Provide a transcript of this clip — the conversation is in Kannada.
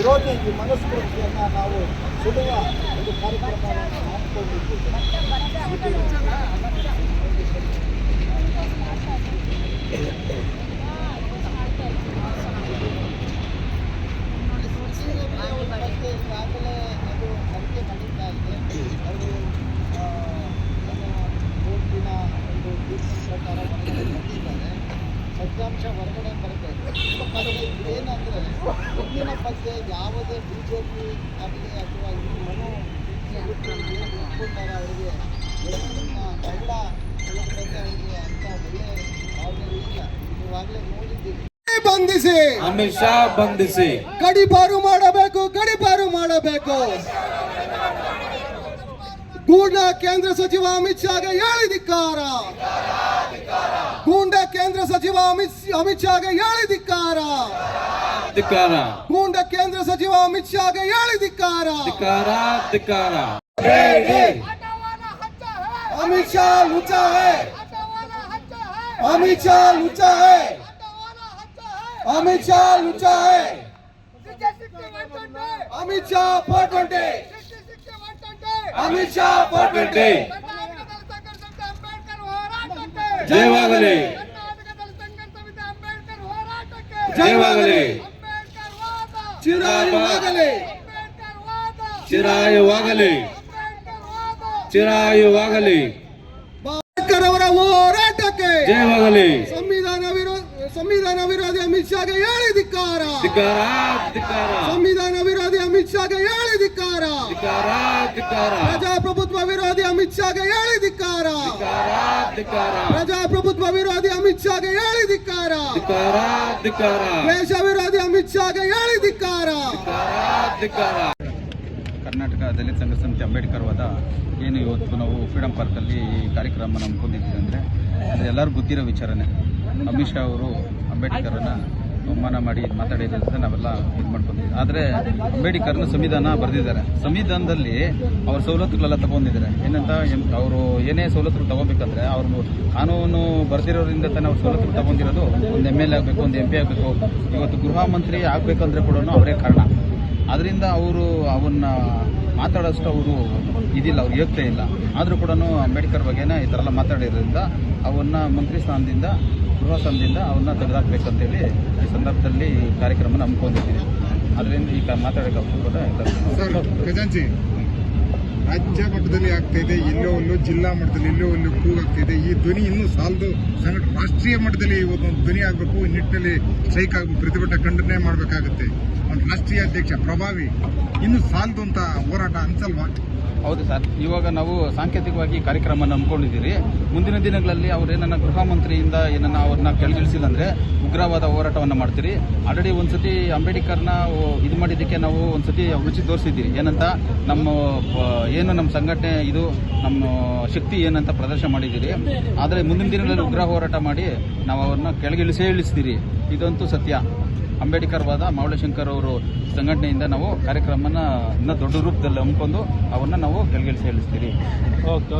ವಿರೋಧಿ ಈ ಮನಸ್ಕೃತಿಯನ್ನು ನಾವು ಸುಡುವ ಒಂದು ಕಾರ್ಯಕ್ರಮವನ್ನು ಹಾಕಿಕೊಂಡಿದ್ದೇವೆ ಸತ್ಯಾಂಶ ಹೊರಗಡೆ ಬರುತ್ತೆ. ಏನಂದ್ರೆ ಮುಂದಿನ ಬಗ್ಗೆ ಯಾವುದೇ ಬಿ ಜೆ ಪಿ ಆಗಲಿ ಅಥವಾ ಈ ಮನೋ ಏನು ಇಟ್ಕೊಂಡಾರ ಅವರಿಗೆ ಒಳಗಡೆ ಅವರಿಗೆ ಅಂತ ಒಳ್ಳೆ ಭಾವನೆ ಇಲ್ಲ. ನೀವಾಗಲೇ ನೋಡಿದ್ದೀರಿ. ಬಂಧಿಸಿ. ಅಮಿತ್ ಶಾ ಬಂಧಿಸಿ. ಗಡಿಪಾರು ಮಾಡಬೇಕು ಗಡಿಪಾರು ಮಾಡಬೇಕು. ಕೂಡ ಕೇಂದ್ರ ಸಚಿವ ಅಮಿತ್ ಶಾಗೆ ಹೇಳಿದಿಕ್ಕಾರ ಸಚಿವ ಅಮಿತ್ ಅಮಿತ್ ಶಾಗೆ ಹೇಳಿದಿಕ್ಕಾರ ಧಿಕ್ಕಾರ ಗೂಂಡ ಕೇಂದ್ರ ಸಚಿವ ಅಮಿತ್ ಶಾಗೆ ಹೇಳಿದಿಕ್ಕಾರ ಧಿಕ್ಕಾರ ಧಿಕ್ಕಾರ ಅಮಿತ್ ಶಾ ಲುಚ್ಚ ಹೇ ಅಮಿತ್ ಶಾ ಲುಚ್ಚ ಹೇ ಅಮಿತ್ ಶಾ ಲುಚ್ಚ ಹೇ Amit Shah four twenty Amit Shah four twenty ಜಯವಾಗಲಿ ಜಯವಾಗಲಿ ಚಿರಾಯುವಾಗಲಿ ಚಿರಾಯುವಾಗಲಿ ಚಿರಾಯುವಾಗಲಿ ಅಂಬೇಡ್ಕರ್ ಅವರ ಹೋರಾಟಕ್ಕೆ ಜಯವಾಗಲಿ ಸಂವಿಧಾನ ವಿರೋಧ ಸಂವಿಧಾನ ವಿರೋಧಿ ಅಮಿತ್ ಶಾಗೆ ಹೇಳಿದಿಕ್ಕಾರ ಧಿಕ್ಕಾರ ಧಿಕ್ಕಾರ ಸಂವಿಧಾನ ವಿರೋಧಿ ಅಮಿತ್ ಶಾಗೆ ಹೇಳಿದಿಕ್ಕಾರ ಧಿಕ್ಕಾರ ಧಿಕ್ಕಾರ ಪ್ರಜಾಪ್ರಭುತ್ವ ವಿರೋಧಿ ಅಮಿತ್ ಶಾಗೆ ಹೇಳಿದಿಕ್ಕಾರ ಧಿಕ್ಕಾರ ಧಿಕ್ಕಾರ ಪ್ರಜಾಪ್ರಭುತ್ವ ವಿರೋಧಿ ಅಮಿತ್ ಶಾಗೆ ಹೇಳಿದಿಕ್ಕಾರ ಧಿಕ್ಕಾರ ಧಿಕ್ಕಾರ. ದೇಶ ವಿರೋಧಿ ಅಮಿತ್ ಶಾಗೆ ಹೇಳಿ ಧಿಕ್ಕಾರ. ಕರ್ನಾಟಕ ದಲಿತ ಸಂಘ ಸಮಿತಿ ಅಂಬೇಡ್ಕರ್ ವಾದ ಏನು ಇವತ್ತು ನಾವು ಫ್ರೀಡಮ್ ಪಾರ್ಕಲ್ಲಿ ಈ ಕಾರ್ಯಕ್ರಮ ನಂಬ್ಕೊಂಡಿದ್ದೀವಿ ಅಂದರೆ ಅದು ಎಲ್ಲರಿಗೂ ಗೊತ್ತಿರೋ ವಿಚಾರನೇ. ಅಮಿತ್ ಶಾ ಅವರು ಅಂಬೇಡ್ಕರನ್ನ ಅವಮಾನ ಮಾಡಿ ಮಾತಾಡಿರೋದ್ರಿಂದ ನಾವೆಲ್ಲ ಇದು ಮಾಡ್ಕೊಂಡಿದ್ದೀವಿ ಆದರೆ ಅಂಬೇಡ್ಕರ್ನ ಸಂವಿಧಾನ ಬರೆದಿದ್ದಾರೆ. ಸಂವಿಧಾನದಲ್ಲಿ ಅವ್ರ ಸವಲತ್ತುಗಳೆಲ್ಲ ತಗೊಂಡಿದ್ದಾರೆ. ಏನಂತ ಅವರು ಏನೇ ಸವಲತ್ತುಗಳು ತಗೋಬೇಕಂದ್ರೆ ಅವರು ಕಾನೂನು ಬರೆದಿರೋದ್ರಿಂದ ತಾನೇ ಅವ್ರ ಸವಲತ್ತು ತಗೊಂಡಿರೋದು. ಒಂದು ಎಂ ಎಲ್ ಎ ಆಗಬೇಕು, ಒಂದು ಎಂ ಪಿ ಆಗಬೇಕು. ಇವತ್ತು ಗೃಹ ಮಂತ್ರಿ ಆಗಬೇಕಂದ್ರೆ ಕೂಡ ಅವರೇ ಕಾರಣ. ಅದರಿಂದ ಅವರು ಅವನ್ನ ಮಾತಾಡೋಷ್ಟು ಅವರು ಇದಿಲ್ಲ, ಅವ್ರು ಯೋಗ್ಯತೆ ಇಲ್ಲ. ಆದರೂ ಕೂಡ ಅಂಬೇಡ್ಕರ್ ಬಗ್ಗೆನೇ ಈ ಥರ ಎಲ್ಲ ಮಾತಾಡಿರೋದ್ರಿಂದ ಅವನ್ನ ಮಂತ್ರಿ ಸ್ಥಾನದಿಂದ, ಗೃಹ ಸ್ಥಾನದಿಂದ ಅವನ್ನ ತೆಗೆದಾಕ್ಬೇಕಂತೇಳಿ ಈ ಸಂದರ್ಭದಲ್ಲಿ ಕಾರ್ಯಕ್ರಮ ನಂಬ್ಕೊಂಡಿದ್ದೀವಿ ಅದರಿಂದ ಈ ಕ- ಮಾತಾಡೋಕೆ ಕೂಡ ರಾಜ್ಯ ಮಟ್ಟದಲ್ಲಿ ಆಗ್ತಾ ಇದೆ ಎಲ್ಲೋ ಒಂದು ಜಿಲ್ಲಾ ಮಟ್ಟದಲ್ಲಿ ಎಲ್ಲೋ ಒಂದು ಕೂಗಾಗ್ತಾ ಇದೆ. ಈ ಧ್ವನಿ ಇನ್ನೂ ಸಾಲದು ಸಂಘಟ ರಾಷ್ಟ್ರೀಯ ಮಟ್ಟದಲ್ಲಿ ಒಂದು ಧ್ವನಿ ಆಗಬೇಕು, ಈ ನಿಟ್ಟಿನಲ್ಲಿ ಸ್ಟ್ರೈಕ್ ಆಗಬೇಕು, ಪ್ರತಿಭಟನೆ ಖಂಡನೆ ಮಾಡಬೇಕಾಗುತ್ತೆ. ಒಂದು ರಾಷ್ಟ್ರೀಯ ಅಧ್ಯಕ್ಷ, ಪ್ರಭಾವಿ, ಇನ್ನು ಸಾಲದು ಅಂತ ಹೋರಾಟ ಅನ್ಸಲ್ವಾ? ಹೌದು ಸರ್. ಇವಾಗ ನಾವು ಸಾಂಕೇತಿಕವಾಗಿ ಕಾರ್ಯಕ್ರಮ ನಂಬ್ಕೊಂಡಿದ್ದೀರಿ ಮುಂದಿನ ದಿನಗಳಲ್ಲಿ ಅವ್ರು ಏನನ್ನ ಗೃಹ ಮಂತ್ರಿಯಿಂದ ಏನನ್ನ ಅವ್ರನ್ನ ಕೆಳಗಿಳಿಸಿಲ್ಲ ಅಂದ್ರೆ ಉಗ್ರವಾದ ಹೋರಾಟವನ್ನು ಮಾಡ್ತೀರಿ. ಆಲ್ರೆಡಿ ಒಂದ್ಸತಿ ಅಂಬೇಡ್ಕರ್ನ ಇದು ಮಾಡಿದ್ದಕ್ಕೆ ನಾವು ಒಂದ್ಸತಿ ರುಚಿ ತೋರಿಸಿದ್ದೀರಿ. ಏನಂತ ನಮ್ಮ ಏನು ನಮ್ಮ ಸಂಘಟನೆ ಇದು, ನಮ್ಮ ಶಕ್ತಿ ಏನಂತ ಪ್ರದರ್ಶನ ಮಾಡಿದ್ದೀರಿ. ಆದರೆ ಮುಂದಿನ ದಿನಗಳಲ್ಲಿ ಉಗ್ರ ಹೋರಾಟ ಮಾಡಿ ನಾವು ಅವ್ರನ್ನ ಕೆಳಗಿಳಿಸೇ ಇಳಿಸ್ತೀರಿ. ಇದಂತೂ ಸತ್ಯ. ಅಂಬೇಡ್ಕರ್ ವಾದ ಮಾವಳಶಂಕರ್ ಅವರು ಸಂಘಟನೆಯಿಂದ ನಾವು ಕಾರ್ಯಕ್ರಮನ ಇನ್ನೂ ದೊಡ್ಡ ರೂಪದಲ್ಲಿ ಹಮ್ಮಿಕೊಂಡು ಅವನ್ನ ನಾವು ಗೆಲ್ಗೆಲ್ಸಿ ಹೇಳಿಸ್ತೀರಿ. ಓಕೆ